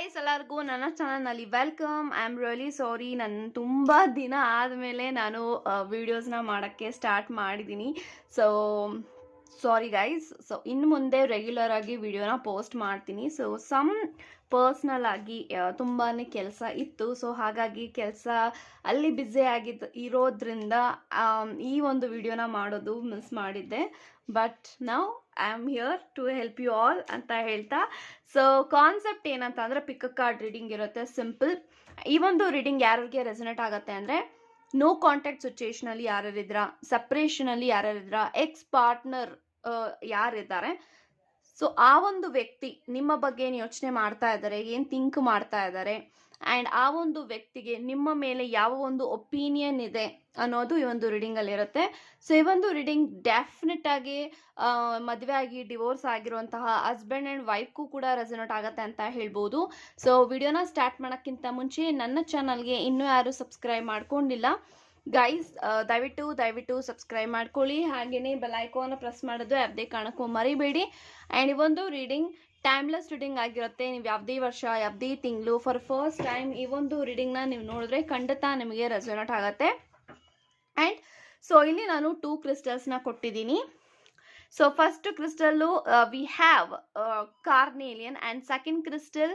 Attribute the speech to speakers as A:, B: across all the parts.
A: Guys ಎಲ್ಲರಿಗೂ ನನ್ನ ಚಾನಲ್ನಲ್ಲಿ welcome I am really sorry ನನ್ನ ತುಂಬ ದಿನ ಆದಮೇಲೆ ನಾನು ವೀಡಿಯೋಸ್ನ ಮಾಡೋಕ್ಕೆ ಸ್ಟಾರ್ಟ್ ಮಾಡಿದ್ದೀನಿ ಸೊ ಸಾರಿ ಗೈಸ್ ಸೊ ಇನ್ನು ಮುಂದೆ ರೆಗ್ಯುಲರ್ ಆಗಿ ವಿಡಿಯೋನ ಪೋಸ್ಟ್ ಮಾಡ್ತೀನಿ. ಸೊ ಸಮ್ ಪರ್ಸ್ನಲ್ ಆಗಿ ತುಂಬಾ ಕೆಲಸ ಇತ್ತು. ಸೊ ಹಾಗಾಗಿ ಕೆಲಸ ಅಲ್ಲಿ ಬ್ಯುಸಿ ಆಗಿದ್ದು ಇರೋದ್ರಿಂದ ಈ ಒಂದು ವಿಡಿಯೋನ ಮಾಡೋದು ಮಿಸ್ ಮಾಡಿದ್ದೆ. ಬಟ್ ನಾವು I am here to help you all ಅಂತ ಹೇಳ್ತಾ. ಸೊ ಕಾನ್ಸೆಪ್ಟ್ ಏನಂತ ಅಂದರೆ ಪಿಕ್ ಕಾರ್ಡ್ ರೀಡಿಂಗ್ ಇರುತ್ತೆ ಸಿಂಪಲ್ ಈ ಒಂದು ರೀಡಿಂಗ್ ಯಾರಿಗೆ ರೆಸನೇಟ್ ಆಗುತ್ತೆ ಅಂದರೆ ನೋ ಕಾಂಟ್ಯಾಕ್ಟ್ ಸಿಚುಯೇಷನಲ್ಲಿ ಯಾರ್ಯಾರಿದ್ರ ಸಪ್ರೇಷನಲ್ಲಿ ಯಾರ್ಯಾರಿದ್ರ ಎಕ್ಸ್ ಪಾರ್ಟ್ನರ್ ಯಾರಿದ್ದಾರೆ. ಸೊ ಆ ಒಂದು ವ್ಯಕ್ತಿ ನಿಮ್ಮ ಬಗ್ಗೆ ಏನು ಯೋಚನೆ ಮಾಡ್ತಾ ಇದ್ದಾರೆ ಏನು ಥಿಂಕ್ ಮಾಡ್ತಾ ಇದ್ದಾರೆ ಆ್ಯಂಡ್ ಆ ಒಂದು ವ್ಯಕ್ತಿಗೆ ನಿಮ್ಮ ಮೇಲೆ ಯಾವ ಒಂದು ಒಪಿನಿಯನ್ ಇದೆ ಅನ್ನೋದು ಈ ಒಂದು ರೀಡಿಂಗಲ್ಲಿ ಇರುತ್ತೆ. ಸೊ ಈ ಒಂದು ರೀಡಿಂಗ್ ಡೆಫಿನೆಟ್ ಆಗಿ ಮದುವೆ ಆಗಿ ಡಿವೋರ್ಸ್ ಆಗಿರುವಂತಹ ಹಸ್ಬೆಂಡ್ ಆ್ಯಂಡ್ ವೈಫ್ಗೂ ಕೂಡ ರೆಸನೇಟ್ ಆಗುತ್ತೆ ಅಂತ ಹೇಳ್ಬೋದು. ಸೊ ವಿಡಿಯೋನ ಸ್ಟಾರ್ಟ್ ಮಾಡೋಕ್ಕಿಂತ ಮುಂಚೆ ನನ್ನ ಚಾನಲ್ಗೆ ಇನ್ನೂ ಯಾರು ಸಬ್ಸ್ಕ್ರೈಬ್ ಮಾಡ್ಕೊಂಡಿಲ್ಲ. ಗೈಸ್ ದಯವಿಟ್ಟು ದಯವಿಟ್ಟು ಸಬ್ಸ್ಕ್ರೈಬ್ ಮಾಡ್ಕೊಳ್ಳಿ. ಹಾಗೆಯೇ ಬೆಲೈಕೋನ ಪ್ರೆಸ್ ಮಾಡೋದು ಯಾವುದೇ ಕಾರಣಕ್ಕೂ ಮರಿಬೇಡಿ. ಆ್ಯಂಡ್ ಈ ಒಂದು ರೀಡಿಂಗ್ ಟೈಮ್ಲೆಸ್ ರೀಡಿಂಗ್ ಆಗಿರುತ್ತೆ. ನೀವು ಯಾವುದೇ ವರ್ಷ, ಯಾವುದೇ ತಿಂಗಳು ಫಾರ್ ಫಸ್ಟ್ ಟೈಮ್ ಈ ಒಂದು ರೀಡಿಂಗ್ನ ನೀವು ನೋಡಿದ್ರೆ ಖಂಡಿತ ನಿಮಗೆ ರೆಸೊನೇಟ್ ಆಗುತ್ತೆ. ಆ್ಯಂಡ್ ಸೊ ಇಲ್ಲಿ ನಾನು ಟೂ ಕ್ರಿಸ್ಟಲ್ಸ್ನ ಕೊಟ್ಟಿದ್ದೀನಿ. So first crystal we have carnelian and second crystal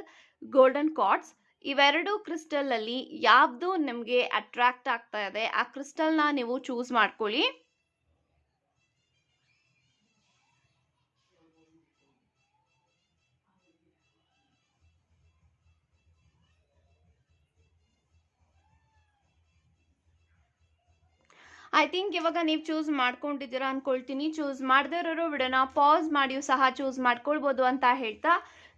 A: golden cards ಇವೆರಡು ಕ್ರಿಸ್ಟಲಲ್ಲಿ ಯಾವುದು ನಿಮಗೆ ಅಟ್ರಾಕ್ಟ್ ಆಗ್ತಾ ಇದೆ, ಆ ಕ್ರಿಸ್ಟಲ್ನ ನೀವು ಚೂಸ್ ಮಾಡ್ಕೊಳ್ಳಿ. ಐ ಥಿಂಕ್ ಇವಾಗ ನೀವು ಚೂಸ್ ಮಾಡ್ಕೊಂಡಿದ್ದೀರಾ ಅನ್ಕೊಳ್ತೀನಿ. ಚೂಸ್ ಮಾಡದೇ ಇರೋರು ಪಾಸ್ ಮಾಡಿಯೂ ಸಹ ಚೂಸ್ ಮಾಡ್ಕೊಳ್ಬೋದು ಅಂತ ಹೇಳ್ತಾ.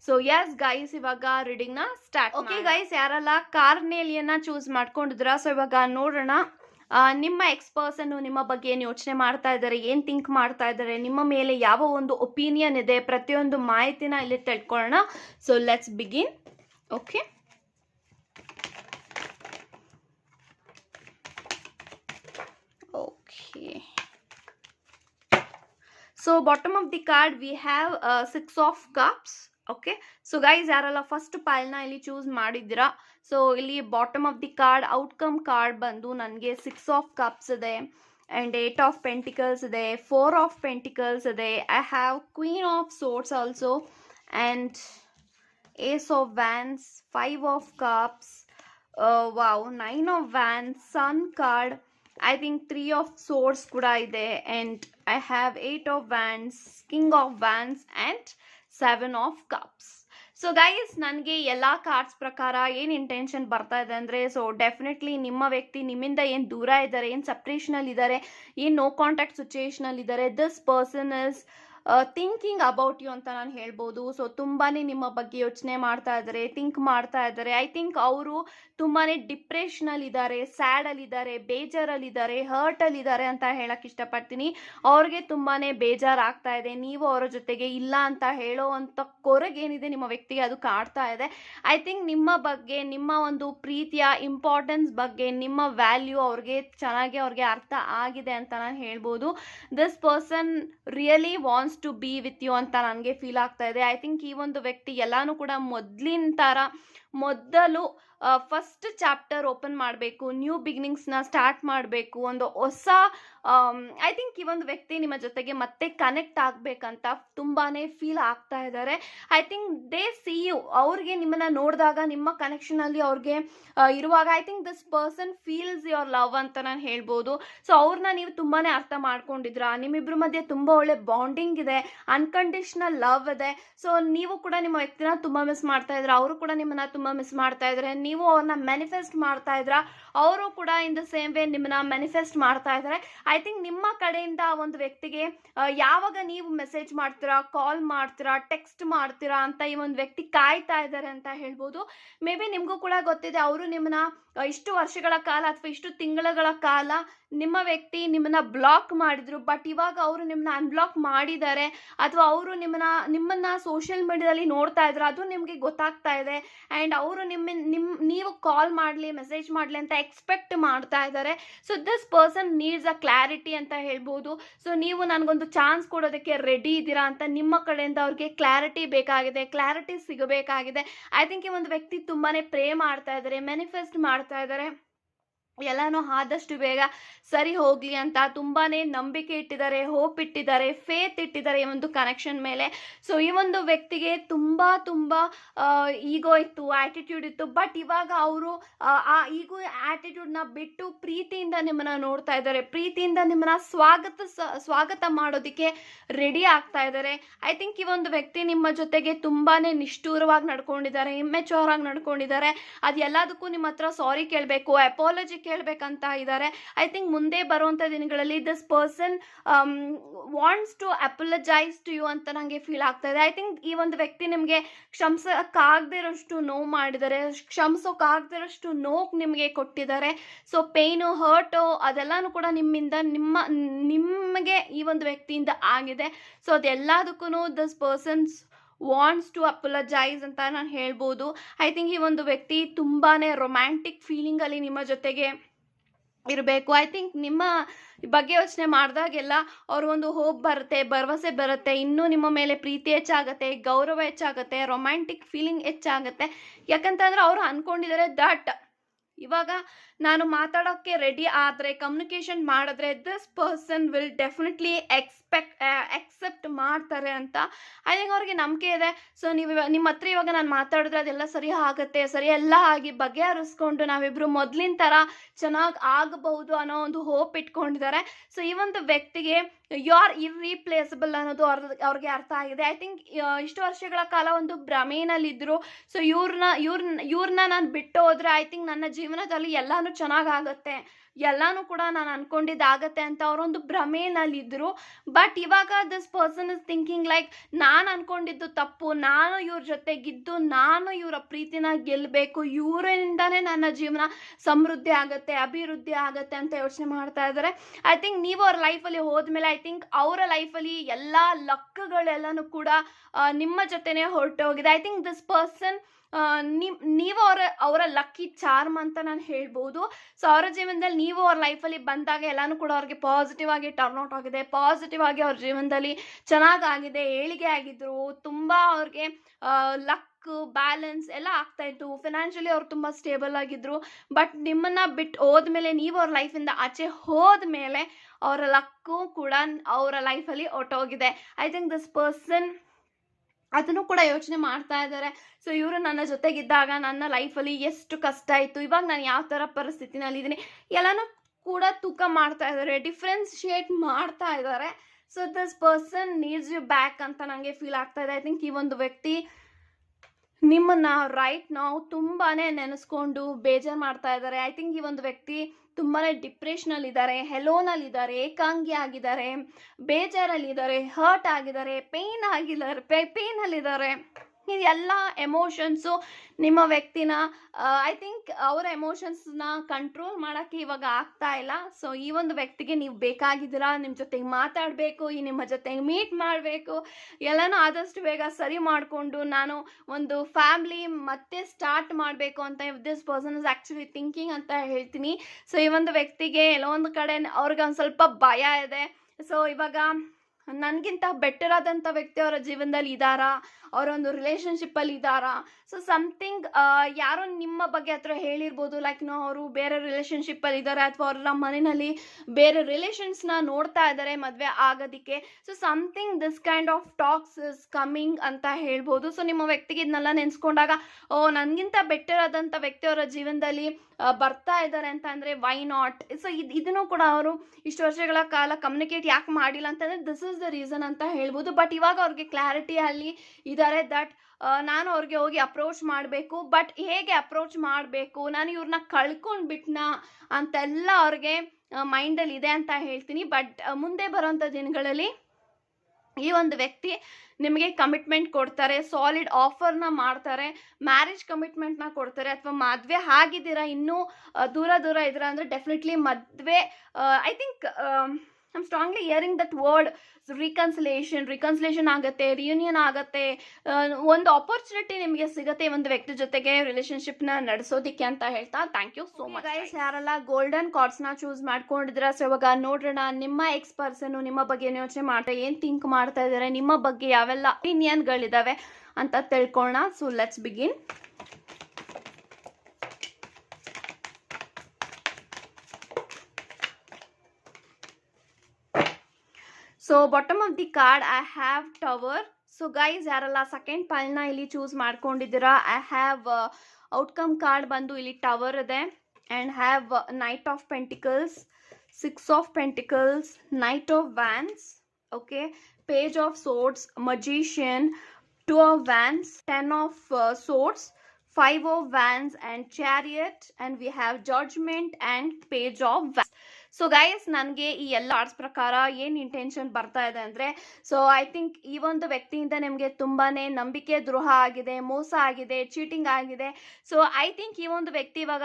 A: ಸೊ ಎಸ್ ಗೈಸ್ ಇವಾಗ ರೀಡಿಂಗ್ನ ಸ್ಟಾರ್ಟ್ ಓಕೆ ಗೈಸ್ ಯಾರಲ್ಲ ಕಾರ್ನೇಲಿಯನ್ನ ಚೂಸ್ ಮಾಡ್ಕೊಂಡಿದ್ರ ಸೊ ಇವಾಗ ನೋಡೋಣ. ನಿಮ್ಮ ಎಕ್ಸ್ ಪರ್ಸನ್ ನಿಮ್ಮ ಬಗ್ಗೆ ಏನು ಯೋಚನೆ ಮಾಡ್ತಾ ಇದ್ದಾರೆ? ಏನು ಥಿಂಕ್ ಮಾಡ್ತಾ ಇದ್ದಾರೆ? ನಿಮ್ಮ ಮೇಲೆ ಯಾವ ಒಂದು ಒಪಿನಿಯನ್ ಇದೆ? ಪ್ರತಿಯೊಂದು ಮಾಹಿತಿನ ಇಲ್ಲಿ ತಿಳ್ಕೊಳ್ಳೋಣ. So let's begin okay okay so bottom of the card we have uh, six of cups okay so guys ಯಾರೆಲ್ಲ ಫಸ್ಟ್ ಪೈಲ್ನ ಇಲ್ಲಿ ಚೂಸ್ ಮಾಡಿದ್ದೀರಾ? ಸೊ ಇಲ್ಲಿ bottom of the card outcome card ಬಂದು ನನಗೆ ಸಿಕ್ಸ್ ಆಫ್ ಕಪ್ಸ್ ಇದೆ. And eight of pentacles ಇದೆ four of pentacles ಇದೆ. I have queen of swords also and ace of wands five of cups wow nine of wands sun card I think three of swords ಕೂಡ ಇದೆ and I have eight of wands king of wands and seven of cups so guys ನನಗೆ ಎಲ್ಲ cards ಪ್ರಕಾರ ಏನು intention ಬರ್ತಾ ಇದೆ ಅಂದರೆ so definitely ನಿಮ್ಮ ವ್ಯಕ್ತಿ ನಿಮ್ಮಿಂದ ಏನು ದೂರ ಇದ್ದಾರೆ ಏನು ಸಪ್ರೇಷನಲ್ಲಿ ಇದ್ದಾರೆ ಏನು ನೋ ಕಾಂಟ್ಯಾಕ್ಟ್ ಸಿಚುಯೇಷನಲ್ಲಿ ಇದ್ದಾರೆ this person is thinking about you ಅಂತ ನಾನು ಹೇಳ್ಬೋದು. ಸೊ ತುಂಬಾ ನಿಮ್ಮ ಬಗ್ಗೆ ಯೋಚನೆ ಮಾಡ್ತಾ ಇದ್ದಾರೆ ಥಿಂಕ್ ಮಾಡ್ತಾ ಇದ್ದಾರೆ ಐ ಥಿಂಕ್ ಅವರು ತುಂಬಾ ಇದ್ದಾರೆ ಸ್ಯಾಡಲ್ಲಿದ್ದಾರೆ ಬೇಜಾರಲ್ಲಿದ್ದಾರೆ ಇದ್ದಾರೆ ಅಂತ ಹೇಳಕ್ಕೆ ಇಷ್ಟಪಡ್ತೀನಿ. ಅವ್ರಿಗೆ ತುಂಬಾ ಬೇಜಾರಾಗ್ತಾ ಇದೆ. ನೀವು ಅವರ ಜೊತೆಗೆ ಇಲ್ಲ ಅಂತ ಹೇಳೋ ಅಂಥ ಕೊರಗೇನಿದೆ ನಿಮ್ಮ ವ್ಯಕ್ತಿಗೆ ಅದು ಕಾಡ್ತಾ ಇದೆ. ಐ ಥಿಂಕ್ ನಿಮ್ಮ ಬಗ್ಗೆ, ನಿಮ್ಮ ಒಂದು ಪ್ರೀತಿಯ ಇಂಪಾರ್ಟೆನ್ಸ್ ಬಗ್ಗೆ, ನಿಮ್ಮ ವ್ಯಾಲ್ಯೂ ಅವ್ರಿಗೆ ಚೆನ್ನಾಗಿ ಅವ್ರಿಗೆ ಅರ್ಥ ಆಗಿದೆ ಅಂತ ನಾನು ಹೇಳ್ಬೋದು. This person really wants to be with you ಅಂತ ನನಗೆ ಫೀಲ್ ಆಗ್ತಾ ಇದೆ. ಐ ಥಿಂಕ್ ಈ ಒಂದು ವ್ಯಕ್ತಿ ಎಲ್ಲಾನು ಕೂಡ ಮೊದಲಿನ ಥರ ಮೊದಲು ಫಸ್ಟ್ ಚಾಪ್ಟರ್ ಓಪನ್ ಮಾಡಬೇಕು ನ್ಯೂ ಬಿಗಿನಿಂಗ್ಸ್ನ ಸ್ಟಾರ್ಟ್ ಮಾಡಬೇಕು, ಒಂದು ಹೊಸ ಐ ಥಿಂಕ್ ಈ ಒಂದು ವ್ಯಕ್ತಿ ನಿಮ್ಮ ಜೊತೆಗೆ ಮತ್ತೆ ಕನೆಕ್ಟ್ ಆಗಬೇಕಂತ ತುಂಬಾ ಫೀಲ್ ಆಗ್ತಾ ಇದ್ದಾರೆ. I think they see you ಅವ್ರಿಗೆ ನಿಮ್ಮನ್ನ ನೋಡಿದಾಗ, ನಿಮ್ಮ ಕನೆಕ್ಷನಲ್ಲಿ ಅವ್ರಿಗೆ ಇರುವಾಗ I think this person feels your love ಅಂತ ನಾನು ಹೇಳ್ಬೋದು. ಸೊ ಅವ್ರನ್ನ ನೀವು ತುಂಬಾ ಅರ್ಥ ಮಾಡ್ಕೊಂಡಿದ್ರ ನಿಮ್ಮಿಬ್ಬರ ಮಧ್ಯೆ ತುಂಬ ಒಳ್ಳೆ ಬಾಂಡಿಂಗ್ ಇದೆ ಅನ್ಕಂಡೀಷ್ನಲ್ ಲವ್ ಇದೆ. ಸೊ ನೀವು ಕೂಡ ನಿಮ್ಮ ವ್ಯಕ್ತಿನ ತುಂಬ ಮಿಸ್ ಮಾಡ್ತಾ ಇದ್ರ ಅವರು ಕೂಡ ನಿಮ್ಮನ್ನ ತುಂಬ ಮಿಸ್ ಮಾಡ್ತಾ ಇದ್ರೆ, ನೀವು ಅವ್ರನ್ನ ಮ್ಯಾನಿಫೆಸ್ಟ್ ಮಾಡ್ತಾ ಇದ್ರ, ಅವರು ಕೂಡ ಇನ್ ದ ಸೇಮ್ ವೇ ನಿಮ್ಮನ್ನ ಮ್ಯಾನಿಫೆಸ್ಟ್ ಮಾಡ್ತಾ ಇದ್ದಾರೆ ಐ ಥಿಂಕ್ ನಿಮ್ಮ ಕಡೆಯಿಂದ ಒಂದು ವ್ಯಕ್ತಿಗೆ ಯಾವಾಗ ನೀವು ಮೆಸೇಜ್ ಮಾಡ್ತೀರಾ ಕಾಲ್ ಮಾಡ್ತೀರಾ ಟೆಕ್ಸ್ಟ್ ಮಾಡ್ತೀರಾ ಅಂತ ಈ ಒಂದು ವ್ಯಕ್ತಿ ಕಾಯ್ತಾ ಇದ್ದಾರೆ ಅಂತ ಹೇಳ್ಬೋದು. ಮೇ ಬಿ ನಿಮಗೂ ಕೂಡ ಗೊತ್ತಿದೆ, ಅವರು ನಿಮ್ಮನ್ನ ಇಷ್ಟು ವರ್ಷಗಳ ಕಾಲ ಅಥವಾ ಇಷ್ಟು ತಿಂಗಳುಗಳ ಕಾಲ ನಿಮ್ಮ ವ್ಯಕ್ತಿ ನಿಮ್ಮನ್ನ ಬ್ಲಾಕ್ ಮಾಡಿದ್ರು ಬಟ್ ಇವಾಗ ಅವರು ನಿಮ್ಮನ್ನ ಅನ್ಬ್ಲಾಕ್ ಮಾಡಿದ್ದಾರೆ, ಅಥವಾ ಅವರು ನಿಮ್ಮನ್ನ ನಿಮ್ಮನ್ನ ಸೋಷಿಯಲ್ ಮೀಡಿಯಾದಲ್ಲಿ ನೋಡ್ತಾ ಇದ್ರು, ಅದು ನಿಮಗೆ ಗೊತ್ತಾಗ್ತಾ ಇದೆ ಆ್ಯಂಡ್ ಅವರು ನಿಮ್ಮ ನಿಮ್ಮ ನೀವು ಕಾಲ್ ಮಾಡಲಿ ಮೆಸೇಜ್ ಮಾಡಲಿ ಅಂತ ಎಕ್ಸ್ಪೆಕ್ಟ್ ಮಾಡ್ತಾ ಇದ್ದಾರೆ. So this person needs a clarity ಅಂತ ಹೇಳ್ಬೋದು. ಸೊ ನೀವು ನನಗೊಂದು ಚಾನ್ಸ್ ಕೊಡೋದಕ್ಕೆ ರೆಡಿ ಇದ್ದೀರಾ ಅಂತ ನಿಮ್ಮ ಕಡೆಯಿಂದ ಅವ್ರಿಗೆ ಕ್ಲಾರಿಟಿ ಬೇಕಾಗಿದೆ ಕ್ಲಾರಿಟಿ ಸಿಗಬೇಕಾಗಿದೆ. ಐ ಥಿಂಕ್ ಈ ಒಂದು ವ್ಯಕ್ತಿ ತುಂಬಾ ಪ್ರೇ ಮಾಡ್ತಾ ಇದ್ದಾರೆ ಮ್ಯಾನಿಫೆಸ್ಟ್ ಮಾಡ್ತಾ ಇದ್ದಾರೆ. ಎಲ್ಲನೂ ಆದಷ್ಟು ಬೇಗ ಸರಿ ಹೋಗಲಿ ಅಂತ ತುಂಬಾ ನಂಬಿಕೆ ಇಟ್ಟಿದ್ದಾರೆ ಹೋಪ್ ಇಟ್ಟಿದ್ದಾರೆ ಫೇತ್ ಇಟ್ಟಿದ್ದಾರೆ ಈ ಒಂದು ಕನೆಕ್ಷನ್ ಮೇಲೆ. ಸೊ ಈ ಒಂದು ವ್ಯಕ್ತಿಗೆ ತುಂಬ ತುಂಬ ಈಗೋ ಇತ್ತು ಆ್ಯಟಿಟ್ಯೂಡ್ ಇತ್ತು. ಬಟ್ ಇವಾಗ ಅವರು, ಆ ಈಗೋ ಆ್ಯಟಿಟ್ಯೂಡ್ನ ಬಿಟ್ಟು ಪ್ರೀತಿಯಿಂದ ನಿಮ್ಮನ್ನ ನೋಡ್ತಾ ಇದ್ದಾರೆ. ಪ್ರೀತಿಯಿಂದ ನಿಮ್ಮನ್ನ ಸ್ವಾಗತ ಸ್ವಾಗತ ಮಾಡೋದಕ್ಕೆ ರೆಡಿ ಆಗ್ತಾ ಇದ್ದಾರೆ. ಐ ಥಿಂಕ್ ಈ ಒಂದು ವ್ಯಕ್ತಿ ನಿಮ್ಮ ಜೊತೆಗೆ ತುಂಬಾ ನಿಷ್ಠೂರವಾಗಿ ನಡ್ಕೊಂಡಿದ್ದಾರೆ ಇಮ್ಮೆಚೋರ್ ಆಗಿ ನಡ್ಕೊಂಡಿದ್ದಾರೆ. ಅದು ಎಲ್ಲದಕ್ಕೂ ನಿಮ್ಮ ಹತ್ರ ಸಾರಿ ಕೇಳಬೇಕು ಅಪಾಲಜಿ ಕೇಳಬೇಕಂತ ಇದ್ದಾರೆ ಐ ಥಿಂಕ್ ಮುಂದೆ ಬರುವಂಥ ದಿನಗಳಲ್ಲಿ this person wants to apologise to you ಅಂತ ನನಗೆ ಫೀಲ್ ಆಗ್ತಾ ಇದೆ. ಐ ಥಿಂಕ್ ಈ ಒಂದು ವ್ಯಕ್ತಿ ನಿಮಗೆ ಕ್ಷಮಿಸೋಕ್ಕಾಗದಿರೋಷ್ಟು ನೋವು ಮಾಡಿದ್ದಾರೆ. ಇರೋಷ್ಟು ನೋವು ನಿಮಗೆ ಕೊಟ್ಟಿದ್ದಾರೆ. ಸೊ ಪೇಯ್ನು ಹರ್ಟು ಅದೆಲ್ಲನೂ ಕೂಡ ನಿಮ್ಮಿಂದ ನಿಮ್ಮ, ನಿಮಗೆ ಈ ಒಂದು ವ್ಯಕ್ತಿಯಿಂದ ಆಗಿದೆ. So ಅದೆಲ್ಲದಕ್ಕೂ this persons wants to apologise ಅಂತ ನಾನು ಹೇಳ್ಬೋದು. ಐ ಥಿಂಕ್ ಈ ಒಂದು ವ್ಯಕ್ತಿ ತುಂಬಾ ರೊಮ್ಯಾಂಟಿಕ್ ಫೀಲಿಂಗಲ್ಲಿ ನಿಮ್ಮ ಜೊತೆಗೆ ಇರಬೇಕು. ಐ ಥಿಂಕ್ ನಿಮ್ಮ ಬಗ್ಗೆ ಯೋಚನೆ ಮಾಡಿದಾಗೆಲ್ಲ ಅವ್ರಿಗೊಂದು ಹೋಪ್ ಬರುತ್ತೆ, ಭರವಸೆ ಬರುತ್ತೆ, ಇನ್ನೂ ನಿಮ್ಮ ಮೇಲೆ ಪ್ರೀತಿ ಹೆಚ್ಚಾಗುತ್ತೆ, ಗೌರವ ಹೆಚ್ಚಾಗುತ್ತೆ ರೊಮ್ಯಾಂಟಿಕ್ ಫೀಲಿಂಗ್ ಹೆಚ್ಚಾಗುತ್ತೆ. ಯಾಕಂತಂದ್ರೆ ಅವರು ಅಂದ್ಕೊಂಡಿದ್ದಾರೆ ದಟ್ ಇವಾಗ ನಾನು ಮಾತಾಡೋಕ್ಕೆ ರೆಡಿ ಆದರೆ ಕಮ್ಯುನಿಕೇಷನ್ ಮಾಡಿದ್ರೆ this person will definitely expect accept ಮಾಡ್ತಾರೆ ಅಂತ. ಐ ಥಿಂಕ್ ಅವ್ರಿಗೆ ನಂಬಿಕೆ ಇದೆ. ಸೊ ನೀವು ನಿಮ್ಮ ಹತ್ರ ಇವಾಗ ನಾನು ಮಾತಾಡಿದ್ರೆ ಅದೆಲ್ಲ ಸರಿ ಆಗುತ್ತೆ, ಸರಿ ಎಲ್ಲ ಆಗಿ ಬಗೆಹರಿಸ್ಕೊಂಡು ನಾವಿಬ್ಬರು ಮೊದಲಿನ ಥರ ಚೆನ್ನಾಗಿ ಆಗಬಹುದು ಅನ್ನೋ ಒಂದು ಹೋಪ್ ಇಟ್ಕೊಂಡಿದ್ದಾರೆ. ಸೊ ಈ ಒಂದು ವ್ಯಕ್ತಿಗೆ ಯು ಆರ್ ಇರ್ರೀಪ್ಲೇಸಬಲ್ ಅನ್ನೋದು ಅವ್ರ, ಅವ್ರಿಗೆ ಅರ್ಥ ಆಗಿದೆ. ಐ ಥಿಂಕ್ ಇಷ್ಟು ವರ್ಷಗಳ ಕಾಲ ಒಂದು ಭ್ರಮೆನಲ್ಲಿದ್ದರು ಸೊ ಇವ್ರನ್ನ ಇವ್ರನ್ನ ಇವ್ರನ್ನ ನಾನು ಬಿಟ್ಟು ಹೋದರೆ ಐ ಥಿಂಕ್ ನನ್ನ ಜೀವನದಲ್ಲಿ ಎಲ್ಲನೂ ಚೆನ್ನಾಗಾಗತ್ತೆ. ಎಲ್ಲಾನು ಕೂಡ ನಾನು ಅನ್ಕೊಂಡಿದ್ದಾಗತ್ತೆ ಅಂತ ಅವರೊಂದು ಭ್ರಮೆನಲ್ಲಿದ್ದರು ಬಟ್ ಇವಾಗ this person is thinking like ನಾನು ಅನ್ಕೊಂಡಿದ್ದು ತಪ್ಪು, ನಾನು ಇವ್ರ ಜೊತೆಗಿದ್ದು, ನಾನು ಇವರ ಪ್ರೀತಿನ ಗೆಲ್ಲಬೇಕು ಇವರಿಂದನೇ ನನ್ನ ಜೀವನ ಸಮೃದ್ಧಿ ಆಗುತ್ತೆ, ಅಭಿವೃದ್ಧಿ ಆಗುತ್ತೆ ಅಂತ ಯೋಚನೆ ಮಾಡ್ತಾ ಇದ್ದಾರೆ ಐ ಥಿಂಕ್ ನೀವು ಅವ್ರ ಲೈಫಲ್ಲಿ ಹೋದ್ಮೇಲೆ ಐ ಥಿಂಕ್ ಅವರ ಲೈಫಲ್ಲಿ ಎಲ್ಲ ಲಕ್ಕಗಳೆಲ್ಲನೂ ಕೂಡ ನಿಮ್ಮ ಜೊತೆನೇ ಹೊರಟೋಗಿದೆ. ಐ ಥಿಂಕ್ ದಿಸ್ ಪರ್ಸನ್ ನೀವು ಅವರ ಅವರ ಲಕ್ಕಿ ಚಾರ್ಮ್ ಅಂತ ನಾನು ಹೇಳ್ಬೋದು. ಸೊ ಅವರ ಜೀವನದಲ್ಲಿ ನೀವು ಅವ್ರ ಲೈಫಲ್ಲಿ ಬಂದಾಗ ಎಲ್ಲಾನು ಕೂಡ ಅವ್ರಿಗೆ ಪಾಸಿಟಿವ್ ಆಗಿ ಟರ್ನ್ ಔಟ್ ಆಗಿದೆ. ಪಾಸಿಟಿವ್ ಆಗಿ ಅವ್ರ ಜೀವನದಲ್ಲಿ ಚೆನ್ನಾಗಾಗಿದೆ ಏಳಿಗೆ ಆಗಿದ್ರು. ತುಂಬ ಅವ್ರಿಗೆ ಲಕ್ ಬ್ಯಾಲೆನ್ಸ್ ಎಲ್ಲ ಆಗ್ತಾ ಇತ್ತು. ಫಿನಾನ್ಷಿಯಲಿ ಅವ್ರು ತುಂಬ ಸ್ಟೇಬಲ್ ಆಗಿದ್ರು. ಬಟ್ ನಿಮ್ಮನ್ನ ಬಿಟ್ಟು ಹೋದ್ಮೇಲೆ, ನೀವು ಅವ್ರ ಲೈಫಿಂದ ಆಚೆ ಹೋದ್ಮೇಲೆ ಅವರ ಲಕ್ಕು ಕೂಡ ಅವರ ಲೈಫಲ್ಲಿ ಹೊರ್ಟೋಗಿದೆ. ಐ ಥಿಂಕ್ ದಿಸ್ ಪರ್ಸನ್ ಅದನ್ನು ಕೂಡ ಯೋಚನೆ ಮಾಡ್ತಾ ಇದ್ದಾರೆ. ಸೊ ಇವರು ನನ್ನ ಜೊತೆಗಿದ್ದಾಗ ನನ್ನ ಲೈಫಲ್ಲಿ ಎಷ್ಟು ಕಷ್ಟ ಇತ್ತು. ಇವಾಗ ನಾನು ಯಾವ ಥರ ಪರಿಸ್ಥಿತಿನಲ್ಲಿ ಇದ್ದೀನಿ. ಎಲ್ಲನೂ ಕೂಡ ತೂಕ ಮಾಡ್ತಾ ಇದ್ದಾರೆ. ಡಿಫ್ರೆನ್ಶಿಯೇಟ್ ಮಾಡ್ತಾ ಇದ್ದಾರೆ. So this person needs you back ಅಂತ ನನಗೆ ಫೀಲ್ ಆಗ್ತಾ ಇದೆ. ಐ ಥಿಂಕ್ ಈ ಒಂದು ವ್ಯಕ್ತಿ ನಿಮ್ಮನ್ನ ರೈಟ್ ನಾವು ತುಂಬಾನೇ ನೆನೆಸ್ಕೊಂಡು ಬೇಜಾರು ಮಾಡ್ತಾ ಇದ್ದಾರೆ. ಐ ಥಿಂಕ್ ಈ ಒಂದು ವ್ಯಕ್ತಿ ತುಂಬಾನೇ ಡಿಪ್ರೆಷನಲ್ಲಿ ಇದ್ದಾರೆ ಹೆಲೋನಲ್ಲಿ ಇದ್ದಾರೆ ಏಕಾಂಗಿ ಆಗಿದ್ದಾರೆ, ಬೇಜಾರಲ್ಲಿದ್ದಾರೆ ಹರ್ಟ್ ಆಗಿದ್ದಾರೆ ಪೇನ್ ಆಗಿದ್ದಾರೆ ಪೇ ಪೇಯ್ನಲ್ಲಿದ್ದಾರೆ ಇದೆಲ್ಲ ಎಮೋಷನ್ಸು ನಿಮ್ಮ ವ್ಯಕ್ತಿನ ಐ ಥಿಂಕ್ ಅವರ ಎಮೋಷನ್ಸ್ನ ಕಂಟ್ರೋಲ್ ಮಾಡೋಕ್ಕೆ ಇವಾಗ ಆಗ್ತಾ ಇಲ್ಲ. ಸೊ ಈ ಒಂದು ವ್ಯಕ್ತಿಗೆ ನೀವು ಬೇಕಾಗಿದ್ದೀರಾ, ನಿಮ್ಮ ಜೊತೆಗೆ ಮಾತಾಡಬೇಕು, ಈ ನಿಮ್ಮ ಜೊತೆಗೆ ಮೀಟ್ ಮಾಡಬೇಕು, ಎಲ್ಲನೂ ಆದಷ್ಟು ಬೇಗ ಸರಿ ಮಾಡಿಕೊಂಡು ನಾನು ಒಂದು ಫ್ಯಾಮ್ಲಿ ಮತ್ತೆ ಸ್ಟಾರ್ಟ್ ಮಾಡಬೇಕು ಅಂತ this person is actually thinking ಅಂತ ಹೇಳ್ತೀನಿ. ಸೊ ಈ ಒಂದು ವ್ಯಕ್ತಿಗೆ ಎಲ್ಲೋ ಒಂದು ಕಡೆ ಅವ್ರಿಗೆ ಒಂದು ಸ್ವಲ್ಪ ಭಯ ಇದೆ. ಸೊ ಇವಾಗ ನನಗಿಂತ ಬೆಟರ್ ಆದಂಥ ವ್ಯಕ್ತಿ ಅವರ ಜೀವನದಲ್ಲಿ ಇದ್ದಾರಾ ಅವರೊಂದು ರಿಲೇಷನ್ಶಿಪ್ಪಲ್ಲಿ ಇದ್ದಾರಾ ಸೊ ಸಮಥಿಂಗ್ ಯಾರೋ ನಿಮ್ಮ ಬಗ್ಗೆ ಹತ್ರ ಹೇಳಿರ್ಬೋದು. ಲೈಕ್ ನೋ, ಅವರು ಬೇರೆ ರಿಲೇಷನ್ಶಿಪ್ಪಲ್ಲಿ ಇದ್ದಾರೆ ಅಥವಾ ಅವರ ಮನೆಯಲ್ಲಿ ಬೇರೆ ರಿಲೇಷನ್ಸ್ನ ನೋಡ್ತಾ ಇದ್ದಾರೆ ಮದುವೆ ಆಗೋದಕ್ಕೆ. So something this kind of talks is coming ಅಂತ ಹೇಳ್ಬೋದು. ಸೊ ನಿಮ್ಮ ವ್ಯಕ್ತಿಗೆ ಇದನ್ನೆಲ್ಲ ನೆನೆಸ್ಕೊಂಡಾಗ, ಓ, ನನಗಿಂತ ಬೆಟರ್ ಆದಂಥ ವ್ಯಕ್ತಿ ಅವರ ಜೀವನದಲ್ಲಿ ಬರ್ತಾ ಇದ್ದಾರೆ ಅಂತ ಅಂದರೆ ವೈ ನಾಟ್ ಸೊ ಇದು ಇದನ್ನು ಕೂಡ ಅವರು ಇಷ್ಟು ವರ್ಷಗಳ ಕಾಲ ಕಮ್ಯುನಿಕೇಟ್ ಯಾಕೆ ಮಾಡಿಲ್ಲ ಅಂತಂದರೆ ದಿಸ್ ಇಸ್ ದ ರೀಸನ್ ಅಂತ ಹೇಳ್ಬೋದು. ಬಟ್ ಇವಾಗ ಅವ್ರಿಗೆ ಕ್ಲಾರಿಟಿ ಅಲ್ಲಿ ಇದ್ದಾರೆ ದಟ್ ನಾನು ಅವ್ರಿಗೆ ಹೋಗಿ ಅಪ್ರೋಚ್ ಮಾಡಬೇಕು. ಬಟ್ ಹೇಗೆ ಅಪ್ರೋಚ್ ಮಾಡಬೇಕು? ನಾನು ಇವ್ರನ್ನ ಕಳ್ಕೊಂಡು ಬಿಟ್ನಾ ಅಂತೆಲ್ಲ ಅವ್ರಿಗೆ ಮೈಂಡಲ್ಲಿ ಇದೆ ಅಂತ ಹೇಳ್ತೀನಿ. ಬಟ್ ಮುಂದೆ ಬರೋಂಥ ದಿನಗಳಲ್ಲಿ ಈ ಒಂದು ವ್ಯಕ್ತಿ ನಿಮಗೆ ಕಮಿಟ್ಮೆಂಟ್ ಕೊಡ್ತಾರೆ ಸಾಲಿಡ್ ಆಫರ್ನ ಮಾಡ್ತಾರೆ ಮ್ಯಾರೇಜ್ ಕಮಿಟ್ಮೆಂಟ್ನ ಕೊಡ್ತಾರೆ ಅಥವಾ ಮದುವೆ ಆಗಿದ್ದೀರಾ ಇನ್ನೂ ದೂರ ದೂರ ಇದ್ದೀರಾ ಅಂದರೆ ಡೆಫಿನೆಟ್ಲಿ ಮದುವೆ I think I'm strongly hearing that word reconciliation reconciliation ಆಗುತ್ತೆ ರಿಯೂನಿಯನ್ ಆಗುತ್ತೆ. ಒಂದು ಆಪರ್ಚುನಿಟಿ ನಿಮಗೆ ಸಿಗುತ್ತೆ ಒಂದು ವ್ಯಕ್ತಿ ಜೊತೆಗೆ ರಿಲೇಶನ್ಶಿಪ್ನ ನಡೆಸೋದಿಕ್ಕೆ ಅಂತ ಹೇಳ್ತಾ thank you so much guys ಯಾರೆಲ್ಲ ಗೋಲ್ಡನ್ ಕಾರ್ಡ್ಸ್ನ ಚೂಸ್ ಮಾಡ್ಕೊಂಡಿದ್ರ ಸೊ ಇವಾಗ ನೋಡೋಣ ನಿಮ್ಮ ಎಕ್ಸ್ ಪರ್ಸನ್ ನಿಮ್ಮ ಬಗ್ಗೆ ಏನ್ ಯೋಚನೆ ಮಾಡ್ತಾ ಏನು ಥಿಂಕ್ ಮಾಡ್ತಾ ಇದ್ದಾರೆ ನಿಮ್ಮ ಬಗ್ಗೆ ಯಾವೆಲ್ಲ ಒಪಿನಿಯನ್ಗಳಿದ್ದಾವೆ ಅಂತ ತಿಳ್ಕೊಳ್ಳೋಣ. So let's begin so bottom of the card I have tower so guys ಯಾರೆಲ್ಲ ಸೆಕೆಂಡ್ ಪೈಲ್ನ ಇಲ್ಲಿ ಚೂಸ್ ಮಾಡ್ಕೊಂಡಿದ್ದೀರಾ? ಐ ಹ್ಯಾವ್ ಔಟ್ಕಮ್ ಕಾರ್ಡ್ ಬಂದು ಇಲ್ಲಿ ಟವರ್ ಇದೆ. And have knight of pentacles six of pentacles knight of wands okay page of swords magician two of wands ten of swords five of wands and chariot and we have judgement and page of wands so guys ನನಗೆ ಈ ಎಲ್ಲ arts ಪ್ರಕಾರ ಏನು intention ಬರ್ತಾ ಇದೆ ಅಂದರೆ so I think ಈ ಒಂದು ವ್ಯಕ್ತಿಯಿಂದ ನಿಮಗೆ ತುಂಬಾ ನಂಬಿಕೆ ದ್ರೋಹ ಆಗಿದೆ, ಮೋಸ ಆಗಿದೆ ಚೀಟಿಂಗ್ ಆಗಿದೆ. ಸೊ ಐ ಥಿಂಕ್ ಈ ಒಂದು ವ್ಯಕ್ತಿ ಇವಾಗ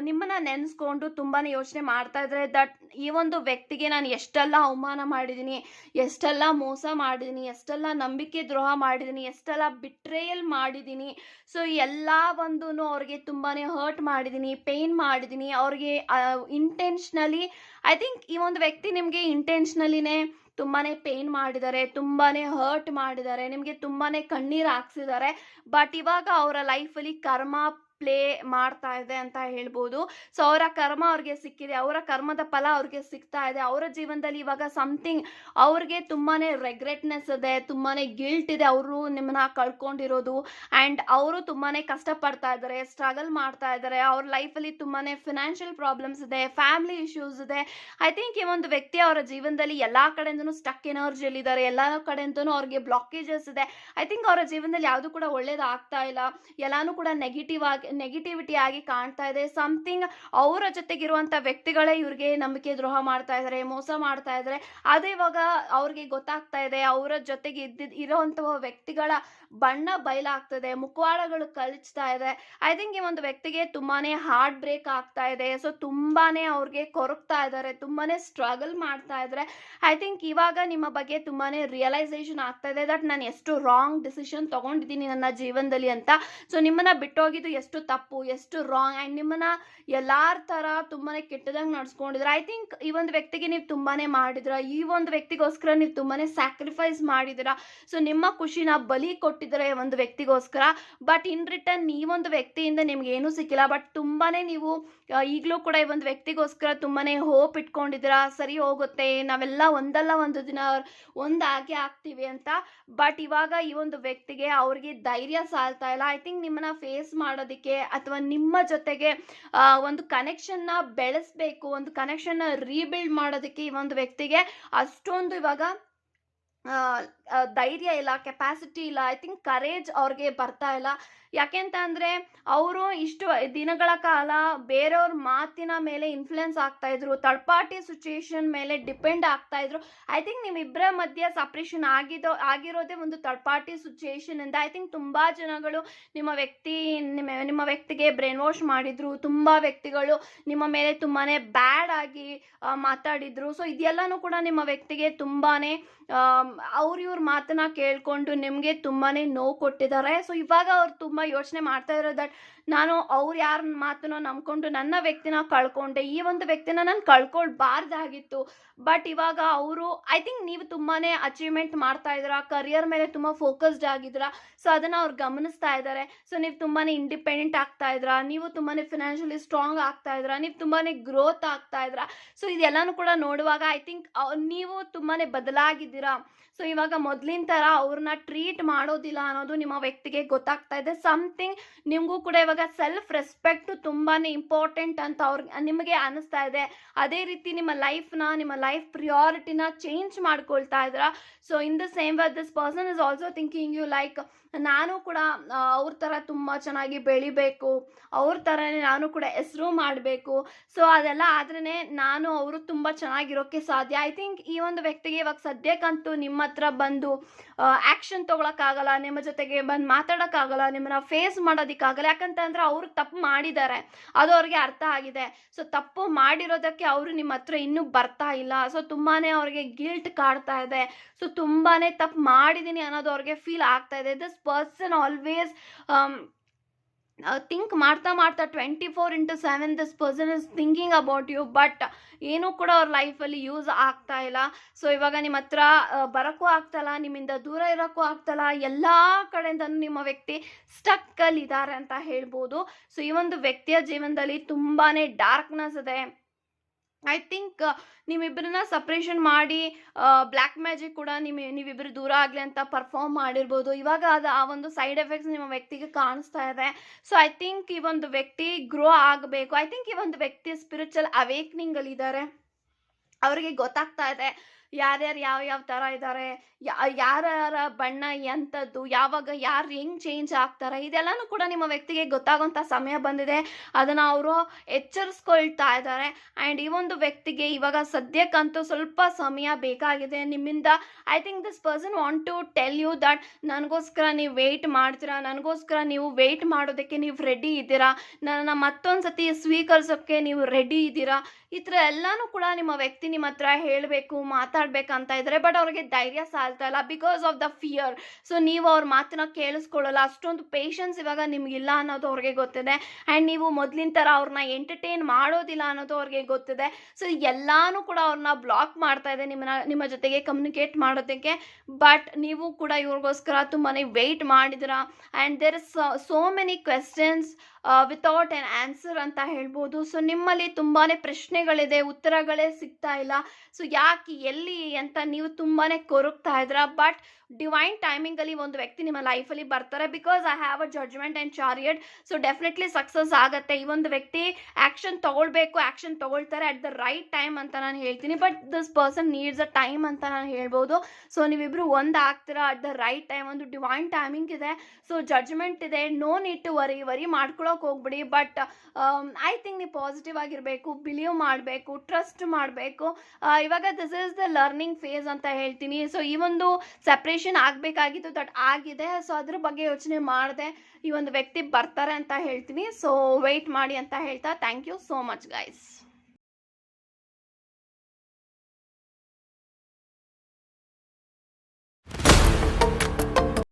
A: ನಿಮ್ಮನ್ನ ನೆನೆಸ್ಕೊಂಡು ತುಂಬಾ ಯೋಚನೆ ಮಾಡ್ತಾ ಇದ್ರೆ ದಟ್ ಈ ಒಂದು ವ್ಯಕ್ತಿಗೆ ನಾನು ಎಷ್ಟೆಲ್ಲ ಅವಮಾನ ಮಾಡಿದ್ದೀನಿ ಎಷ್ಟೆಲ್ಲ ಮೋಸ ಮಾಡಿದ್ದೀನಿ ಎಷ್ಟೆಲ್ಲ ನಂಬಿಕೆ ದ್ರೋಹ ಮಾಡಿದ್ದೀನಿ ಎಷ್ಟೆಲ್ಲ ಬಿಟ್ರೇಯಲ್ ಮಾಡಿದ್ದೀನಿ ಸೊ ಎಲ್ಲ ಒಂದು ಅವ್ರಿಗೆ ತುಂಬಾ ಹರ್ಟ್ ಮಾಡಿದ್ದೀನಿ ಪೇಯ್ನ್ ಮಾಡಿದ್ದೀನಿ ಅವ್ರಿಗೆ ಇಂಟೆನ್ಷ್ನಲಿ ಐ ಥಿಂಕ್ ಈ ಒಂದು ವ್ಯಕ್ತಿ ನಿಮಗೆ ಇಂಟೆನ್ಷ್ನಲಿನೇ ತುಂಬಾ ಪೇಯ್ನ್ ಮಾಡಿದ್ದಾರೆ ತುಂಬಾ ಹರ್ಟ್ ಮಾಡಿದ್ದಾರೆ ನಿಮಗೆ ತುಂಬಾ ಕಣ್ಣೀರು ಹಾಕ್ಸಿದ್ದಾರೆ ಬಟ್ ಇವಾಗ ಅವರ ಲೈಫಲ್ಲಿ ಕರ್ಮ ಪ್ಲೇ ಮಾಡ್ತಾ ಇದೆ ಅಂತ ಹೇಳ್ಬೋದು. ಸೊ ಅವರ ಕರ್ಮ ಅವ್ರಿಗೆ ಸಿಕ್ಕಿದೆ, ಅವರ ಕರ್ಮದ ಫಲ ಅವ್ರಿಗೆ ಸಿಗ್ತಾ ಇದೆ. ಅವರ ಜೀವನದಲ್ಲಿ ಇವಾಗ ಸಮಥಿಂಗ್ ಅವ್ರಿಗೆ ತುಂಬಾ ರೆಗ್ರೆಟ್ನೆಸ್ ಇದೆ ತುಂಬಾ ಗಿಲ್ಟ್ ಇದೆ. ಅವರು ನಿಮ್ಮನ್ನ ಕಳ್ಕೊಂಡಿರೋದು ಆ್ಯಂಡ್ ಅವರು ತುಂಬಾ ಕಷ್ಟಪಡ್ತಾ ಇದ್ದಾರೆ ಸ್ಟ್ರಗಲ್ ಮಾಡ್ತಾ ಇದ್ದಾರೆ. ಅವ್ರ ಲೈಫಲ್ಲಿ ತುಂಬಾ ಫಿನಾನ್ಷಿಯಲ್ ಪ್ರಾಬ್ಲಮ್ಸ್ ಇದೆ ಫ್ಯಾಮಿಲಿ ಇಶ್ಯೂಸ್ ಇದೆ. ಐ ಥಿಂಕ್ ಈ ಒಂದು ವ್ಯಕ್ತಿ ಅವರ ಜೀವನದಲ್ಲಿ ಎಲ್ಲ ಕಡೆಯಿಂದನೂ ಸ್ಟಕ್ ಎನರ್ಜಿಯಲ್ಲಿ ಇದ್ದಾರೆ ಎಲ್ಲ ಕಡೆಯಿಂದನೂ ಅವ್ರಿಗೆ ಬ್ಲಾಕೇಜಸ್ ಇದೆ. ಐ ಥಿಂಕ್ ಅವರ ಜೀವನದಲ್ಲಿ ಯಾವುದು ಕೂಡ ಒಳ್ಳೇದಾಗ್ತಾ ಇಲ್ಲ. ಎಲ್ಲಾನು ಕೂಡ ನೆಗೆಟಿವ್ ಆಗಿ ನೆಗೆಟಿವಿಟಿ ಆಗಿ ಕಾಣ್ತಾ ಇದೆ. ಸಮಥಿಂಗ್ ಅವರ ಜೊತೆಗಿರುವಂಥ ವ್ಯಕ್ತಿಗಳೇ ಇವ್ರಿಗೆ ನಂಬಿಕೆ ದ್ರೋಹ ಮಾಡ್ತಾ ಇದ್ದಾರೆ ಮೋಸ ಮಾಡ್ತಾ ಇದ್ದಾರೆ ಅದೇ ಇವಾಗ ಅವ್ರಿಗೆ ಗೊತ್ತಾಗ್ತಾ ಇದೆ, ಅವರ ಜೊತೆಗೆ ಇದ್ದಿದ್ ಇರೋವಂತಹ ವ್ಯಕ್ತಿಗಳ ಬಣ್ಣ ಬಯಲಾಗ್ತದೆ, ಮುಖವಾಡಗಳು ಕಲಿಸ್ತಾ ಇದೆ. ಐ ಥಿಂಕ್ ಈ ಒಂದು ವ್ಯಕ್ತಿಗೆ ತುಂಬಾನೇ ಹಾರ್ಟ್ ಬ್ರೇಕ್ ಆಗ್ತಾ ಇದೆ. ಸೊ ತುಂಬಾನೇ ಅವ್ರಿಗೆ ಕೊರಗ್ತಾ ಇದ್ದಾರೆ ತುಂಬಾನೇ ಸ್ಟ್ರಗಲ್ ಮಾಡ್ತಾ ಇದ್ದಾರೆ ಐ ಥಿಂಕ್ ಇವಾಗ ನಿಮ್ಮ ಬಗ್ಗೆ ತುಂಬಾನೇ ರಿಯಲೈಸೇಷನ್ ಆಗ್ತಾ ಇದೆ ದಟ್ ನಾನು ಎಷ್ಟು ರಾಂಗ್ ಡಿಸಿಷನ್ ತಗೊಂಡಿದ್ದೀನಿ ನನ್ನ ಜೀವನದಲ್ಲಿ ಅಂತ. ಸೊ ನಿಮ್ಮನ್ನ ಬಿಟ್ಟೋಗಿದ್ದು ಎಷ್ಟು ತಪ್ಪು, ಎಷ್ಟು ರಾಂಗ್ ಆ್ಯಂಡ್ ನಿಮ್ಮನ್ನ ಎಲ್ಲಾರ ಥರ ತುಂಬಾನೇ ಕೆಟ್ಟದಂಗೆ ನಡ್ಸ್ಕೊಂಡಿದ್ರೆ. ಐ ಥಿಂಕ್ ಈ ಒಂದು ವ್ಯಕ್ತಿಗೆ ನೀವು ತುಂಬಾನೇ ಮಾಡಿದ್ರ, ಈ ಒಂದು ವ್ಯಕ್ತಿಗೋಸ್ಕರ ನೀವು ತುಂಬಾನೇ ಸ್ಯಾಕ್ರಿಫೈಸ್ ಮಾಡಿದಿರ. ಸೊ ನಿಮ್ಮ ಖುಷಿನ ಬಲಿ ಕೊಟ್ಟಿದ್ದಾರೆ ಒಂದು ವ್ಯಕ್ತಿಗೋಸ್ಕರ. ಬಟ್ ಇನ್ ರಿಟರ್ನ್ ಈ ಒಂದು ವ್ಯಕ್ತಿಯಿಂದ ನಿಮ್ಗೆ ಏನೂ ಸಿಕ್ಕಿಲ್ಲ. ಬಟ್ ತುಂಬಾನೇ ನೀವು ಈಗಲೂ ಕೂಡ ಈ ಒಂದು ವ್ಯಕ್ತಿಗೋಸ್ಕರ ತುಂಬಾನೇ ಹೋಪ್ ಇಟ್ಕೊಂಡಿದ್ರ. ಸರಿ ಹೋಗುತ್ತೆ, ನಾವೆಲ್ಲ ಒಂದಲ್ಲ ಒಂದು ದಿನ ಒಂದಾಗಿ ಆಗ್ತೀವಿ ಅಂತ. ಬಟ್ ಇವಾಗ ಈ ಒಂದು ವ್ಯಕ್ತಿಗೆ ಅವ್ರಿಗೆ ಧೈರ್ಯ ಸಾಲ್ತಾ ಇಲ್ಲ. ಐ ಥಿಂಕ್ ನಿಮ್ಮನ್ನ ಫೇಸ್ ಮಾಡೋದಕ್ಕೆ ಅಥವಾ ನಿಮ್ಮ ಜೊತೆಗೆ ಒಂದು ಕನೆಕ್ಷನ್ನ ಬೆಳೆಸ್ಬೇಕು, ಒಂದು ಕನೆಕ್ಷನ್ನ ರೀಬಿಲ್ಡ್ ಮಾಡೋದಕ್ಕೆ ಈ ಒಂದು ವ್ಯಕ್ತಿಗೆ ಅಷ್ಟೊಂದು ಇವಾಗ ಧೈರ್ಯ ಇಲ್ಲ ಕೆಪಾಸಿಟಿ ಇಲ್ಲ ಐ ಥಿಂಕ್ ಕರೇಜ್ ಅವ್ರಿಗೆ ಬರ್ತಾ ಇಲ್ಲ. ಯಾಕೆಂತ ಅಂದರೆ ಅವರು ಇಷ್ಟು ದಿನಗಳ ಕಾಲ ಬೇರೆಯವ್ರ ಮಾತಿನ ಮೇಲೆ ಇನ್ಫ್ಲುಯೆನ್ಸ್ ಆಗ್ತಾ ಇದ್ರು ಥರ್ಡ್ ಪಾರ್ಟಿ ಸಿಚುಯೇಷನ್ ಮೇಲೆ ಡಿಪೆಂಡ್ ಆಗ್ತಾ ಇದ್ರು. ಐ ಥಿಂಕ್ ನಿಮ್ಮಿಬ್ಬರ ಮಧ್ಯೆ ಸಪ್ರೇಷನ್ ಆಗಿದೋ, ಆಗಿರೋದೇ ಒಂದು ಥರ್ಡ್ ಪಾರ್ಟಿ ಸಿಚುಯೇಷನ್ ಇಂದ. ಐ ಥಿಂಕ್ ತುಂಬ ಜನಗಳು ನಿಮ್ಮ ವ್ಯಕ್ತಿ, ನಿಮ್ಮ ನಿಮ್ಮ ವ್ಯಕ್ತಿಗೆ ಬ್ರೈನ್ ವಾಶ್ ಮಾಡಿದ್ರು, ತುಂಬ ವ್ಯಕ್ತಿಗಳು ನಿಮ್ಮ ಮೇಲೆ ತುಂಬಾ ಬ್ಯಾಡ್ ಆಗಿ ಮಾತಾಡಿದ್ರು. ಸೊ ಇದೆಲ್ಲನೂ ಕೂಡ ನಿಮ್ಮ ವ್ಯಕ್ತಿಗೆ ತುಂಬಾ ಅವ್ರ ಇವ್ರ ಮಾತನ್ನ ಕೇಳ್ಕೊಂಡು ನಿಮಗೆ ತುಂಬಾ ನೋವು ಕೊಟ್ಟಿದ್ದಾರೆ. ಸೊ ಇವಾಗ ಅವ್ರು ತುಂಬ ಯೋಚನೆ ಮಾಡ್ತಾ ಇರೋ ದಟ್ ನಾನು ಅವ್ರು ಯಾರ ಮಾತನ್ನ ನಂಬ್ಕೊಂಡು ನನ್ನ ವ್ಯಕ್ತಿನ ಕಳ್ಕೊಂಡೆ, ಈ ಒಂದು ವ್ಯಕ್ತಿನ ನಾನು ಕಳ್ಕೊಳ್ಬಾರ್ದಾಗಿತ್ತು. ಬಟ್ ಇವಾಗ ಅವರು ಐ ಥಿಂಕ್ ನೀವು ತುಂಬಾ ಅಚೀವ್ಮೆಂಟ್ ಮಾಡ್ತಾ ಇದ್ದೀರಾ ಕರಿಯರ್ ಮೇಲೆ ತುಂಬ ಫೋಕಸ್ಡ್ ಆಗಿದ್ದೀರಾ ಸೊ ಅದನ್ನು ಅವ್ರು ಗಮನಿಸ್ತಾ ಇದ್ದಾರೆ ಸೊ ನೀವು ತುಂಬಾ ಇಂಡಿಪೆಂಡೆಂಟ್ ಆಗ್ತಾ ಇದ್ದೀರಾ, ನೀವು ತುಂಬಾ ಫಿನಾನ್ಷಿಯಲಿ ಸ್ಟ್ರಾಂಗ್ ಆಗ್ತಾ ಇದ್ದೀರಾ, ನೀವು ತುಂಬಾ ಗ್ರೋತ್ ಆಗ್ತಾ ಇದ್ದೀರಾ. ಸೊ ಇದೆಲ್ಲನೂ ಕೂಡ ನೋಡುವಾಗ ಐ ಥಿಂಕ್ ನೀವು ತುಂಬಾ ಬದಲಾಗಿದ್ದೀರಾ. ಸೊ ಇವಾಗ ಮೊದಲಿನ ಥರ ಅವ್ರನ್ನ ಟ್ರೀಟ್ ಮಾಡೋದಿಲ್ಲ ಅನ್ನೋದು ನಿಮ್ಮ ವ್ಯಕ್ತಿಗೆ ಗೊತ್ತಾಗ್ತಾ ಇದೆ. ಸಮಥಿಂಗ್ ನಿಮಗೂ ಕೂಡ ಇವಾಗ ಇವಾಗ ಸೆಲ್ಫ್ ರೆಸ್ಪೆಕ್ಟ್ ತುಂಬಾನೇ ಇಂಪಾರ್ಟೆಂಟ್ ಅಂತ ಅವ್ರಿಗೆ, ನಿಮಗೆ ಅನಿಸ್ತಾ ಇದೆ. ಅದೇ ರೀತಿ ನಿಮ್ಮ ಲೈಫ್ನ ನಿಮ್ಮ ಲೈಫ್ ಪ್ರಿಯಾರಿಟಿನ ಚೇಂಜ್ ಮಾಡ್ಕೊಳ್ತಾ ಇದ್ರ. So in the same way this person is also thinking you like ನಾನು ಕೂಡ ಅವ್ರ ಥರ ತುಂಬ ಚೆನ್ನಾಗಿ ಬೆಳಿಬೇಕು, ಅವ್ರ ಥರನೇ ನಾನು ಕೂಡ ಹೆಸರು ಮಾಡಬೇಕು. ಸೊ ಅದೆಲ್ಲ ಆದ್ರೇ ನಾನು ಅವರು ತುಂಬ ಚೆನ್ನಾಗಿರೋಕ್ಕೆ ಸಾಧ್ಯ. ಐ ಥಿಂಕ್ ಈ ಒಂದು ವ್ಯಕ್ತಿಗೆ ಇವಾಗ ಸದ್ಯಕ್ಕಂತೂ ನಿಮ್ಮ ಹತ್ರ ಬಂದು ಆ್ಯಕ್ಷನ್ ತೊಗೊಳಕ್ಕಾಗಲ್ಲ, ನಿಮ್ಮ ಜೊತೆಗೆ ಬಂದು ಮಾತಾಡೋಕ್ಕಾಗಲ್ಲ, ನಿಮ್ಮನ್ನ ಫೇಸ್ ಮಾಡೋದಕ್ಕಾಗಲ್ಲ. ಯಾಕಂತಂದ್ರೆ ಅವರು ತಪ್ಪು ಮಾಡಿದ್ದಾರೆ. ಅದು ಅವ್ರಿಗೆ ಅರ್ಥ ಆಗಿದೆ. ಸೊ ತಪ್ಪು ಮಾಡಿರೋದಕ್ಕೆ ಅವರು ನಿಮ್ಮ ಹತ್ರ ಇನ್ನೂ ಬರ್ತಾ ಇಲ್ಲ. ಸೊ ತುಂಬಾ ಅವ್ರಿಗೆ ಗಿಲ್ಟ್ ಕಾಡ್ತಾ ಇದೆ. ಸೊ ತುಂಬಾ ತಪ್ಪು ಮಾಡಿದ್ದೀನಿ ಅನ್ನೋದು ಅವ್ರಿಗೆ ಫೀಲ್ ಆಗ್ತಾ ಇದೆ. ದಿಸ್ ಪರ್ಸನ್ ಆಲ್ವೇಸ್ ಥಿಂಕ್ ಮಾಡ್ತಾ ಮಾಡ್ತಾ twenty four into seven this person is thinking about you but ಏನೂ ಕೂಡ ಅವ್ರ ಲೈಫಲ್ಲಿ ಯೂಸ್ ಆಗ್ತಾ ಇಲ್ಲ. ಸೊ ಇವಾಗ ನಿಮ್ಮ ಹತ್ರ ಬರೋಕ್ಕೂ ಆಗ್ತಲ್ಲ, ನಿಮ್ಮಿಂದ ದೂರ ಇರೋಕ್ಕೂ ಆಗ್ತಲ್ಲ, ಎಲ್ಲ ಕಡೆಯಿಂದನೂ ನಿಮ್ಮ ವ್ಯಕ್ತಿ ಸ್ಟಕ್ಕಲ್ಲಿ ಇದ್ದಾರೆ ಅಂತ ಹೇಳ್ಬೋದು. ಸೊ ಈ ಒಂದು ವ್ಯಕ್ತಿಯ ಜೀವನದಲ್ಲಿ ತುಂಬಾ ಡಾರ್ಕ್ನೆಸ್ ಇದೆ. ಐ ಥಿಂಕ್ ನಿಮ್ಮಿಬ್ಬರನ್ನ ಸಪ್ರೇಷನ್ ಮಾಡಿ ಬ್ಲ್ಯಾಕ್ ಮ್ಯಾಜಿಕ್ ಕೂಡ ನಿಮ್ಮ ನೀವಿಬ್ಬರು ದೂರ ಆಗಲಿ ಅಂತ ಪರ್ಫಾರ್ಮ್ ಮಾಡಿರ್ಬೋದು. ಇವಾಗ ಅದು ಆ ಒಂದು ಸೈಡ್ ಎಫೆಕ್ಟ್ಸ್ ನಿಮ್ಮ ವ್ಯಕ್ತಿಗೆ ಕಾಣಿಸ್ತಾ ಇದೆ. ಸೊ ಐ ಥಿಂಕ್ ಈ ಒಂದು ವ್ಯಕ್ತಿ ಗ್ರೋ ಆಗಬೇಕು. ಐ ಥಿಂಕ್ ಈ ಒಂದು ವ್ಯಕ್ತಿ ಸ್ಪಿರಿಚುವಲ್ ಅವೇಕ್ನಿಂಗಲ್ಲಿ ಇದ್ದಾರೆ ಅವರಿಗೆ ಗೊತ್ತಾಗ್ತಾ ಇದೆ. ಯಾರ್ಯಾರು ಯಾವ ಯಾವ ಥರ ಇದ್ದಾರೆ ಯಾರ್ಯಾರ ಬಣ್ಣ ಎಂಥದ್ದು ಯಾವಾಗ ಯಾರು ಹೆಂಗ್ ಚೇಂಜ್ ಆಗ್ತಾರೆ, ಇದೆಲ್ಲನೂ ಕೂಡ ನಿಮ್ಮ ವ್ಯಕ್ತಿಗೆ ಗೊತ್ತಾಗೋಂಥ ಸಮಯ ಬಂದಿದೆ. ಅದನ್ನು ಅವರು ಎಚ್ಚರಿಸ್ಕೊಳ್ತಾ ಇದ್ದಾರೆ ಆ್ಯಂಡ್ ಈ ಒಂದು ವ್ಯಕ್ತಿಗೆ ಇವಾಗ ಸದ್ಯಕ್ಕಂತೂ ಸ್ವಲ್ಪ ಸಮಯ ಬೇಕಾಗಿದೆ ನಿಮ್ಮಿಂದ. I think this person want to tell you that ನನಗೋಸ್ಕರ ನೀವು ವೆಯ್ಟ್ ಮಾಡ್ತೀರಾ, ನನಗೋಸ್ಕರ ನೀವು ವೆಯ್ಟ್ ಮಾಡೋದಕ್ಕೆ ನೀವು ರೆಡಿ ಇದ್ದೀರಾ, ನನ್ನ ಮತ್ತೊಂದು ಸತಿ ಸ್ವೀಕರಿಸೋಕ್ಕೆ ನೀವು ರೆಡಿ ಇದ್ದೀರಾ. ಈ ಥರ ಎಲ್ಲನೂ ಕೂಡ ನಿಮ್ಮ ವ್ಯಕ್ತಿ ನಿಮ್ಮ ಹತ್ರ ಹೇಳಬೇಕು ಮಾತಾಡ್ಬೇಕಂತ ಇದ್ದಾರೆ ಬಟ್ ಅವ್ರಿಗೆ ಧೈರ್ಯ ಸಾಲ್ತಾ ಇಲ್ಲ because of the fear so ನೀವು ಅವ್ರ ಮಾತನ್ನ ಕೇಳಿಸ್ಕೊಳ್ಳಲ್ಲ. ಅಷ್ಟೊಂದು ಪೇಷನ್ಸ್ ಇವಾಗ ನಿಮಗಿಲ್ಲ ಅನ್ನೋದು ಅವ್ರಿಗೆ ಗೊತ್ತಿದೆ. ಆ್ಯಂಡ್ ನೀವು ಮೊದಲಿನ ಥರ ಅವ್ರನ್ನ ಎಂಟರ್ಟೈನ್ ಮಾಡೋದಿಲ್ಲ ಅನ್ನೋದು ಅವ್ರಿಗೆ ಗೊತ್ತಿದೆ. ಸೊ ಎಲ್ಲಾನು ಕೂಡ ಅವ್ರನ್ನ ಬ್ಲಾಕ್ ಮಾಡ್ತಾ ಇದೆ ನಿಮ್ಮನ್ನ, ನಿಮ್ಮ ಜೊತೆಗೆ ಕಮ್ಯುನಿಕೇಟ್ ಮಾಡೋದಕ್ಕೆ. ಬಟ್ ನೀವು ಕೂಡ ಇವ್ರಿಗೋಸ್ಕರ ತುಂಬಾ wait ಮಾಡಿದಿರಾ and there so many questions without an answer ಅಂತ ಹೇಳ್ಬೋದು. ಸೊ ನಿಮ್ಮಲ್ಲಿ ತುಂಬಾ ಪ್ರಶ್ನೆಗಳಿದೆ, ಉತ್ತರಗಳೇ ಸಿಗ್ತಾ ಇಲ್ಲ. ಸೊ ಯಾಕೆ, ಎಲ್ಲಿ ಅಂತ ನೀವು ತುಂಬಾ ಕೊರಗ್ತಾ ಇದ್ರ ಬಟ್ ಡಿವೈನ್ ಟೈಮಿಂಗಲ್ಲಿ ಒಂದು ವ್ಯಕ್ತಿ ನಿಮ್ಮ ಲೈಫಲ್ಲಿ ಬರ್ತಾರೆ. Because I have a judgement and chariot so definitely success ಆಗುತ್ತೆ. ಈ ಒಂದು ವ್ಯಕ್ತಿ ಆ್ಯಕ್ಷನ್ ತಗೊಳ್ಬೇಕು ಆ್ಯಕ್ಷನ್ ತಗೊಳ್ತಾರೆ ಅಟ್ ದ ರೈಟ್ ಟೈಮ್ ಅಂತ ನಾನು ಹೇಳ್ತೀನಿ. But this person needs a time ಅಂತ ನಾನು ಹೇಳ್ಬೋದು. ಸೊ ನೀವಿಬ್ಬರು ಒಂದು ಆಗ್ತೀರಾ? ಅಟ್ ದ ರೈಟ್ ಟೈಮ್ ಒಂದು ಡಿವೈನ್ ಟೈಮಿಂಗ್ ಇದೆ. ಸೊ ಜಡ್ಜ್ಮೆಂಟ್ ಇದೆ. No need to worry worry ಹೋಗ್ಬಿಡಿ. ಬಟ್ ಐ ಥಿಂಕ್ ನೀವು ಪಾಸಿಟಿವ್ ಆಗಿರಬೇಕು ಬಿಲೀವ್ ಮಾಡಬೇಕು ಟ್ರಸ್ಟ್ ಮಾಡಬೇಕು. ಇವಾಗ this is the learning phase ಅಂತ ಹೇಳ್ತೀನಿ. ಸೊ ಈ ಒಂದು ಸಪ್ರೇಷನ್ ಆಗಬೇಕಾಗಿತ್ತು ದಟ್ ಆಗಿದೆ. ಸೊ ಅದ್ರ ಬಗ್ಗೆ ಯೋಚನೆ ಮಾಡಿದೆ. ಈ ಒಂದು ವ್ಯಕ್ತಿ ಬರ್ತಾರೆ ಅಂತ ಹೇಳ್ತೀನಿ. ಸೊ ವೆಯ್ಟ್ ಮಾಡಿ ಅಂತ ಹೇಳ್ತಾ thank you so much guys